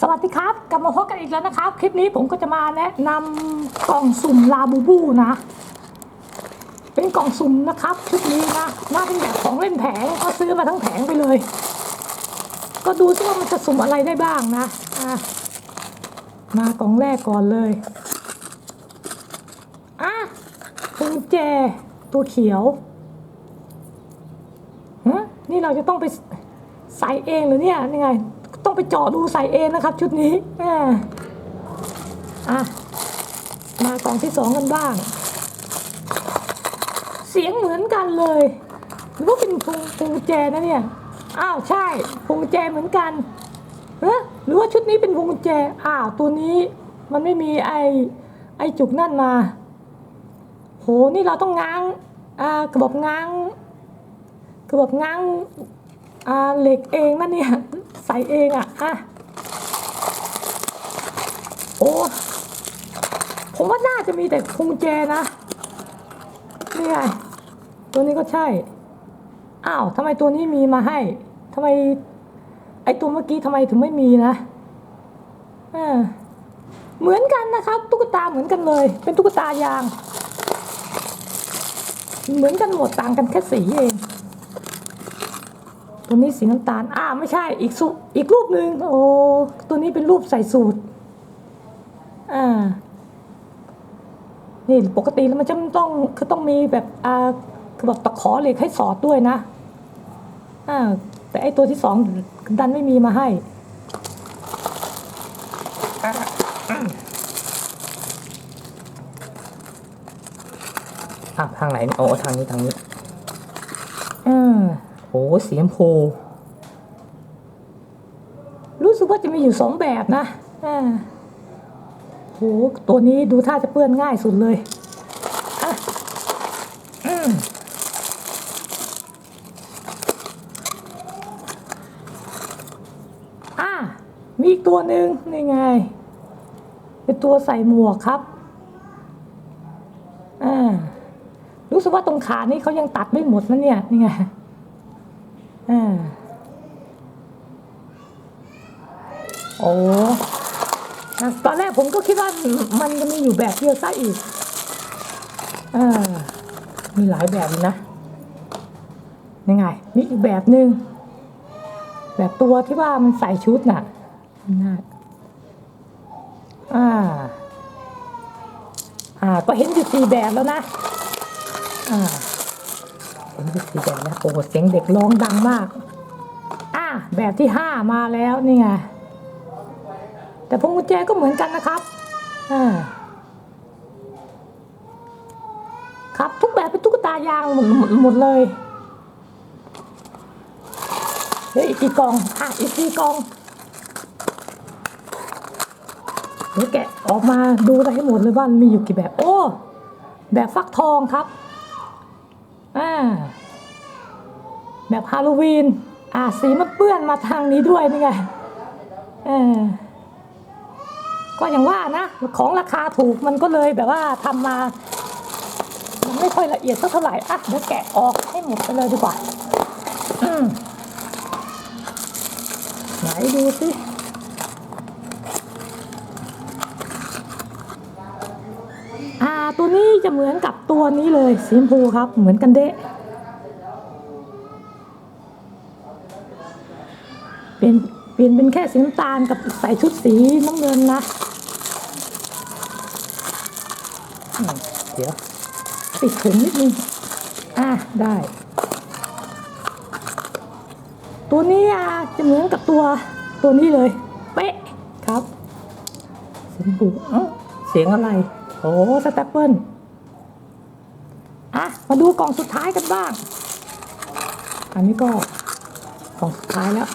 สวัสดีครับกลับมาพบกันอีกแล้วนะครับ คลิปนี้ผมก็จะมาแนะนำกล่องสุ่มลาบูบูนะ เป็นกล่องสุ่มนะครับชุดนี้นะน่าเป็นแบบของเล่นแผงก็ซื้อมาทั้งแผงไปเลย ก็ดูซิว่ามันจะสุ่มอะไรได้บ้างนะะมากล่องแรกก่อนเลยอะกุญแจตัวเขียวฮะนี่เราจะต้องไปใส่เองหรือเนี่ยนี่ไง ต้องไปเจาะดูใส่เองนะครับ ชุดนี้แหมอะมากล่องที่สองกันบ้าง เสียงเหมือนกันเลยหรือว่าเป็นพวงพวงแจนะเนี่ยอ้าวใช่พวงแจเหมือนกันเอะหรือว่าชุดนี้เป็นพวงแจอ้าวตัวนี้มันไม่มีไอไอจุกนั่นมา โหนี่เราต้องง้างอ่ากระบอกง้างกระบอกง้างอ่าเหล็กเองนะเนี่ย ส่เองอะอะโอ้ผมว่าน่าจะมีแต่พวงแจนะนี่ไงตัวนี้ก็ใช่ อ้าวทำไมตัวนี้มีมาให้ทำไม ไอตัวเมื่อกี้ทำไมถึงไม่มีนะอ่าเหมือนกันนะครับ ตุ๊กตาเหมือนกันเลย เป็นตุ๊กตายาง เหมือนกันหมดต่างกันแค่สีเอง ตัวนี้สีน้ำตาลอ้าไม่ใช่อีกสุอีกรูปหนึ่งโอ้ตัวนี้เป็นรูปใส่สูตรอ่านี่ปกติแล้วมันจะต้องคือต้องมีแบบอ่าคือแบบตะขอเหล็กให้สอดด้วยนะอ่าแต่ไอตัวที่สองดันไม่มีมาให้อะอืมอะทางไหนเนี่ยโอ้ทางนี้ทางนี้อ่า โอ้สีชมพูรู้สึกว่าจะมีอยู่สองแบบนะอ่าโหตัวนี้ดูท่าจะเปื้อนง่ายสุดเลยอะอืมอะมีอีกตัวหนึ่งนี่ไง เป็นตัวใส่หมวกครับอ่ารู้สึกว่าตรงขานี่เขายังตัดไม่หมดนะเนี่ย นี่ไง อ่าโอ้นะตอนแรกผมก็คิดว่ามันจะมีอยู่แบบเดียวซะอีกอมีหลายแบบนะยังไง มีอีกแบบหนึ่งแบบตัวที่ว่ามันใส่ชุดน่ะน่าอ่า อ่า ก็เห็นอยู่สี่แบบแล้วนะ อ่า เห็นอยู่สี่แบบแล้วโอ้โหเสียงเด็กร้องดังมาก อ่าแบบที่ห้ามาแล้วนี่ไงแต่พวงกุญแจก็เหมือนกันนะครับอ่าครับทุกแบบเป็นตุ๊กตายางหมดหมดหมดเลยเดี๋ยวอีกกี่กองอะอีกกี่กองเดี๋ยวแกะออกมาดูอะไรให้หมดเลยว่ามีอยู่กี่แบบ โอ้ แบบฟักทองครับ แบบฮาโลวีน อ่าสีมันเปื้อนมาทางนี้ด้วยนี่ไง เออ ก็อย่างว่านะ ของราคาถูกมันก็เลยแบบว่าทำมา มันไม่ค่อยละเอียดสักเท่าไหร่ อะเดี๋ยวแกะออกให้หมดไปเลยดีกว่าไหนดูสิอาตัวนี้จะเหมือนกับตัวนี้เลยสีชมพูครับ เหมือนกันเดะ เป็นเปลี่ยนเป็นแค่สีน้ำตาลกับใส่ชุดสีน้ำเงินนะอืมเดี๋ยวปิดถุงนิดนึงอะได้ ตัวนี้อะจะเหมือนกับตัวตัวนี้เลย เป๊ะครับเสียงบุเอ้าเสียงอะไร โอ้สแตปเปิลอะมาดูกล่องสุดท้ายกันบ้าง อันนี้ก็กล่องสุดท้ายแล้ว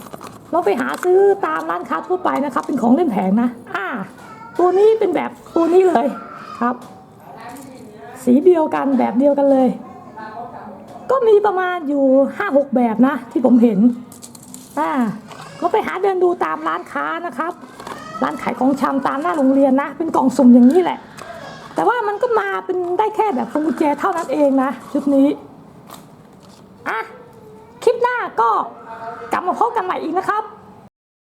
เราไปหาซื้อตามร้านค้าทั่วไปนะครับ เป็นของเล่นแผงนะอ่าตัวนี้เป็นแบบตัวนี้เลยครับ สีเดียวกันแบบเดียวกันเลย ก็มีประมาณอยู่ห้าหกแบบนะ ที่ผมเห็นอ่าก็ไปหาเดินดูตามร้านค้านะครับ ร้านขายของชำตามหน้าโรงเรียนนะ เป็นกล่องสุ่มอย่างนี้แหละ แต่ว่ามันก็มาเป็นได้แค่แบบพวงกุญแจเท่านั้นเองนะชุดนี้อะคลิปหน้าก็ กลับมาพบกันใหม่อีกนะครับ